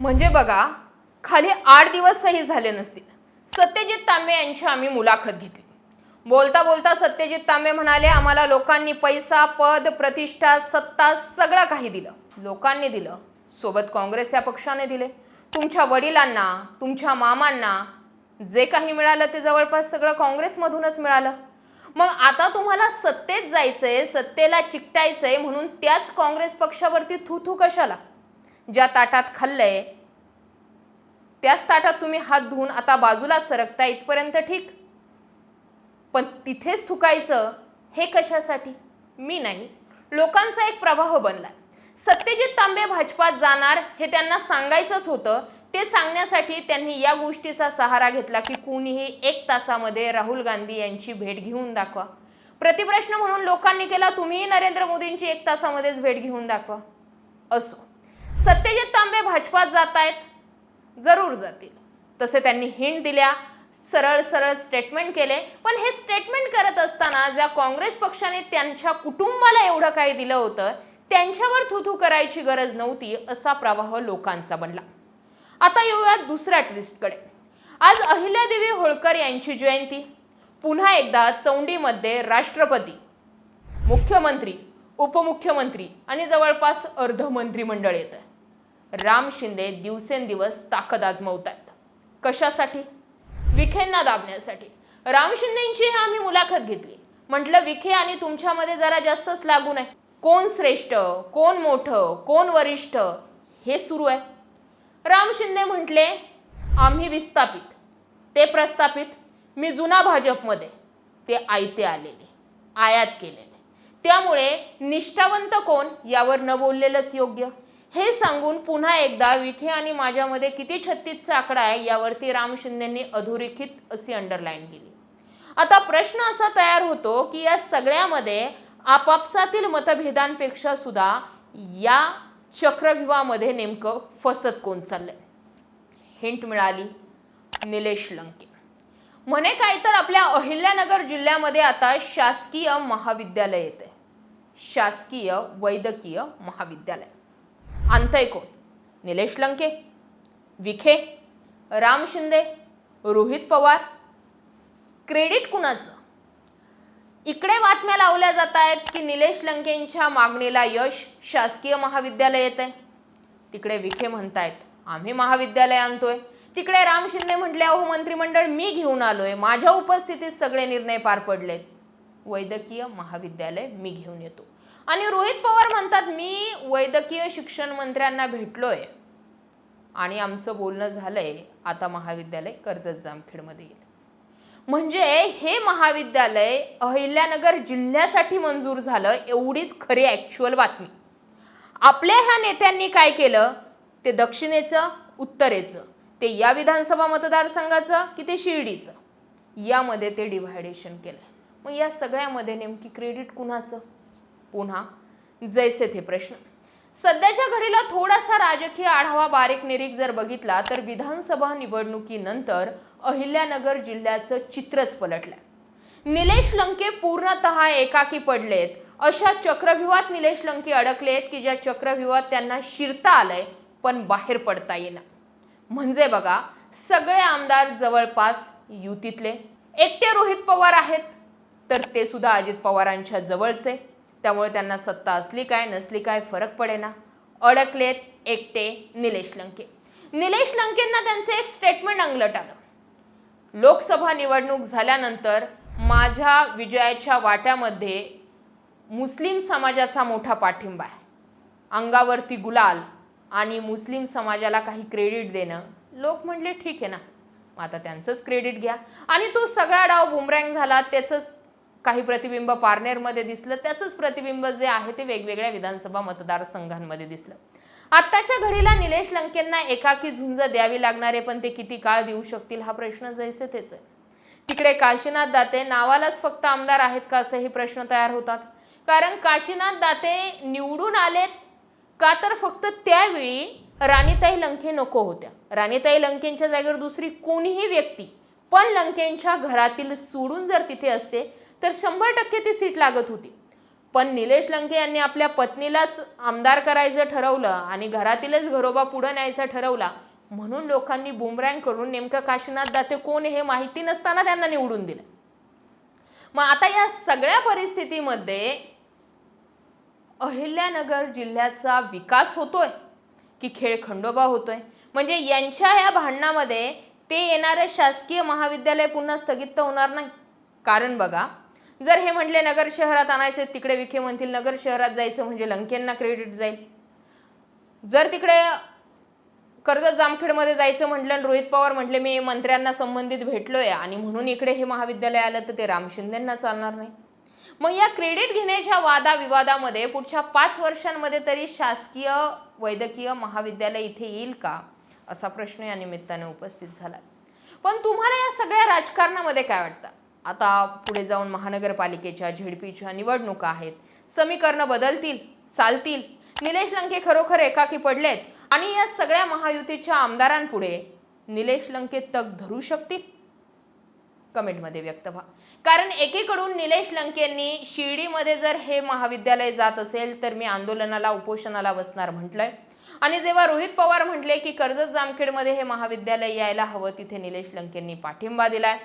म्हणजे बघा खाली आठ दिवसही झाले नसतील. सत्यजित तांबे यांची आम्ही मुलाखत घेतली. बोलता बोलता सत्यजित तांबे म्हणाले आम्हाला लोकांनी पैसा पद प्रतिष्ठा सत्ता सगळं काही दिलं. लोकांनी दिलं. सोबत काँग्रेस या पक्षाने दिले. तुमच्या वडिलांना तुमच्या मामांना जे काही मिळालं ते जवळपास सगळं काँग्रेसमधूनच मिळालं. मग आता तुम्हाला सत्तेत जायचंय सत्तेला चिकटायचंय म्हणून त्याच काँग्रेस पक्षावरती थू थू कशाला? ज्या ताटात खाल्लंय त्याच ताटात तुम्ही हात धुवून आता बाजूला सरकता इथपर्यंत ठीक. पण तिथेच थुकायचं हे कशासाठी? मी नाही. लोकांचा एक प्रवाह बनला सत्यजित तांबे भाजपात जाणार हे त्यांना सांगायचंच होतं. ते सांगण्यासाठी त्यांनी या गोष्टीचा सहारा घेतला की कुणीही एक तासामध्ये राहुल गांधी यांची भेट घेऊन दाखवा. प्रतिप्रश्न म्हणून लोकांनी केला तुम्हीही नरेंद्र मोदींची एक तासामध्येच भेट घेऊन दाखवा. असो. सत्यजित तांबे भाजपात जात आहेत जरूर जातील. तसे त्यांनी हिंट दिल्या सरळ सरळ स्टेटमेंट केले. पण हे स्टेटमेंट करत असताना ज्या काँग्रेस पक्षाने त्यांच्या कुटुंबाला एवढं काही दिलं होतं त्यांच्यावर थुथू करायची गरज नव्हती असा प्रवाह लोकांचा बनला. आता येऊया दुसऱ्या ट्विस्टकडे आज अहिल्यादेवी होळकर यांची जयंती. पुन्हा एकदा चौंडीमध्ये राष्ट्रपती मुख्यमंत्री उपमुख्यमंत्री आणि जवळपास अर्ध मंत्रिमंडळ येत आहे राम शिंदे दिवसेंदिवस ताकद आजमवत आहेत कशासाठी? विखेंना दाबण्यासाठी. राम शिंदेची आम्ही मुलाखत घेतली. म्हटलं विखे आणि तुमच्यामध्ये जरा जास्तच लागू आहे कोण श्रेष्ठ? कोण मोठं? कोण वरिष्ठ? हे सुरू आहे. राम शिंदे म्हटले आम्ही विस्थापित. ते प्रस्थापित. मी जुना भाजपमध्ये. ते आयते आलेले आयात केलेले. त्यामुळे निष्ठावंत कोण? यावर न बोललेलंच योग्य. हे सांगून पुन्हा एकदा विखे आणि माझ्यामध्ये किती छत्तीसचा आकडा आहे यावरती राम शिंदेंनी अधोरेखित अशी अंडरलाईन केली. आता प्रश्न असा तयार होतो की या सगळ्यामध्ये आपापसातील मतभेदांपेक्षा सुद्धा या चक्रव्यूहामध्ये नेमकं फसत कोण चाललंय? हिंट मिळाली निलेश लंके. म्हणे काय तर आपल्या अहिल्यानगर जिल्ह्यामध्ये आता शासकीय महाविद्यालय येते शासकीय वैद्यकीय महाविद्यालय. आणतंय कोण? निलेश लंके विखे राम शिंदे रोहित पवार. क्रेडिट कुणाचं? इकडे बातम्या लावल्या जात आहेत की निलेश लंकेंच्या मागणीला यश शासकीय महाविद्यालय येत आहे तिकडे विखे म्हणतायत आम्ही महाविद्यालय आणतोय. तिकडे राम शिंदे म्हटले अहो मंत्रिमंडळ मी घेऊन आलोय. माझ्या उपस्थितीत सगळे निर्णय पार पडलेत. वैद्यकीय महाविद्यालय मी घेऊन येतो. आणि रोहित पवार म्हणतात मी वैद्यकीय शिक्षण मंत्र्यांना भेटलोय आणि आमचं बोलणं झालंय आता महाविद्यालय कर्जत जामखेडमध्ये येईल. म्हणजे हे महाविद्यालय अहिल्यानगर जिल्ह्यासाठी मंजूर झालं एवढीच खरी ॲक्च्युअल बातमी. आपल्या ह्या नेत्यांनी काय केलं? ते दक्षिणेचं उत्तरेचं ते या विधानसभा मतदारसंघाचं की ते शिर्डीचं? यामध्ये ते डिव्हायडेशन केलं मग या सगळ्यामध्ये नेमकी क्रेडिट कुणाचं? पुन्हा जैसे थे प्रश्न. सध्याच्या घडीला थोडासा राजकीय आढावा बारीक निरीक जर बघितला तर विधानसभा निवडणुकीनंतर अहिल्यानगर जिल्ह्याचं चित्रच पलटलंय. निलेश लंके पूर्णतः एकाकी पडलेत. अशा चक्रव्यूहात निलेश लंके अडकलेत की ज्या चक्रव्यूहात त्यांना शिरता आलंय पण बाहेर पडता येईना. म्हणजे बघा सगळे आमदार जवळपास युतीतले. एकटे रोहित पवार आहेत तर ते सुद्धा अजित पवारांच्या जवळचे. त्यामुळे त्यांना सत्ता असली काय नसली काय फरक पडेना. अडकलेत एकटे निलेश लंके. निलेश लंकेंना त्यांचं एक स्टेटमेंट अंगलट आलं. लोकसभा निवडणूक झाल्यानंतर माझ्या विजयाच्या वाट्यामध्ये मुस्लिम समाजाचा मोठा पाठिंबा आहे. अंगावरती गुलाल आणि मुस्लिम समाजाला काही क्रेडिट देणं. लोक म्हणले ठीक आहे ना मग आता त्यांचंच क्रेडिट घ्या. आणि तो सगळा डाव बुमरँग झाला त्याचंच काही प्रतिबिंब पारनेरमध्ये दिसलं त्याचंच प्रतिबिंब जे आहे ते वेगवेगळ्या विधानसभा मतदारसंघांमध्ये दिसलं. आत्ताच्या घडीला निलेश लंकेंना एकाकी झुंज द्यावी लागणारे पण ते किती काळ देऊ शकतील हा प्रश्न जैसे तेच आहे. तिकडे काशीनाथ दाते नावालाच फक्त आमदार आहेत का असेही प्रश्न तयार होतात. कारण काशीनाथ दाते निवडून आलेत का तर फक्त त्यावेळी राणीताई लंके नको होत्या. राणीताई लंकेंच्या जागेवर दुसरी कोणीही व्यक्ती पण लंकेंच्या घरातील सोडून जर तिथे असते तर शंभर टक्के ती सीट लागत होती. पण निलेश लंके यांनी आपल्या पत्नीलाच आमदार करायचं ठरवलं आणि घरातीलच घरोबा पुढं न्यायचा ठरवला. म्हणून लोकांनी बुमरँग करून नेमकं काशीनाथ दाते कोण हे माहिती नसताना त्यांना निवडून दिलं. मग आता या सगळ्या परिस्थितीमध्ये अहिल्यानगर जिल्ह्याचा विकास होतोय की खेळ खंडोबा होतोय? म्हणजे यांच्या या भांडणामध्ये ते येणारं शासकीय महाविद्यालय पुन्हा स्थगित होणार नाही. कारण बघा जर हे म्हटले नगर शहरात आणायचे तिकडे विखे म्हणतील नगर शहरात जायचं म्हणजे लंकेंना क्रेडिट जाईल. जर तिकडे कर्जत जामखेडमध्ये जायचं म्हटलं आणि रोहित पवार म्हटले मी मंत्र्यांना संबंधित भेटलोय आणि म्हणून इकडे हे महाविद्यालय आलं तर ते राम शिंदेंना चालणार नाही. मग या क्रेडिट घेण्याच्या वादाविवादामध्ये पुढच्या पाच वर्षांमध्ये तरी शासकीय वैद्यकीय महाविद्यालय इथे येईल का? असा प्रश्न या निमित्ताने उपस्थित झाला. पण तुम्हाला या सगळ्या राजकारणामध्ये काय वाटतं? आता पुढे जाऊन महानगरपालिकेच्या झेडपीच्या निवडणुका आहेत. समीकरणं बदलतील चालतील. निलेश लंके खरोखर एकाकी पडलेत. आणि या सगळ्या महायुतीच्या आमदारांपुढे निलेश लंके तग धरू शकतील? कमेंटमध्ये व्यक्त व्हा. कारण एकीकडून निलेश लंकेंनी शिर्डीमध्ये जर हे महाविद्यालय जात असेल तर मी आंदोलनाला उपोषणाला बसणार म्हटलंय. आणि जेव्हा रोहित पवार म्हटले की कर्जत जामखेडमध्ये हे महाविद्यालय यायला हवं तिथे निलेश लंकेंनी पाठिंबा दिलाय.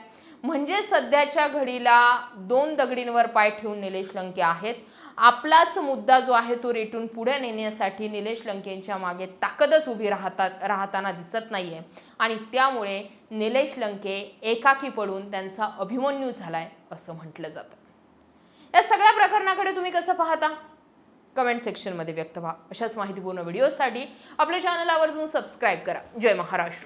म्हणजे सध्याच्या घडीला दोन दगडींवर पाय ठेवून निलेश लंके आहेत. आपलाच मुद्दा जो आहे तो रेटून पुढे नेण्यासाठी निलेश लंकेंच्या मागे ताकदच उभी राहतात राहताना दिसत नाही आहे आणि त्यामुळे निलेश लंके एकाकी पडून त्यांचा अभिमन्यू झालाय असं म्हटलं जातं. या सगळ्या प्रकरणाकडे तुम्ही कसं पाहता? कमेंट सेक्शनमध्ये व्यक्त व्हा. अशाच माहितीपूर्ण व्हिडिओसाठी आपल्या चॅनल आवर्जून सबस्क्राईब करा. जय महाराष्ट्र.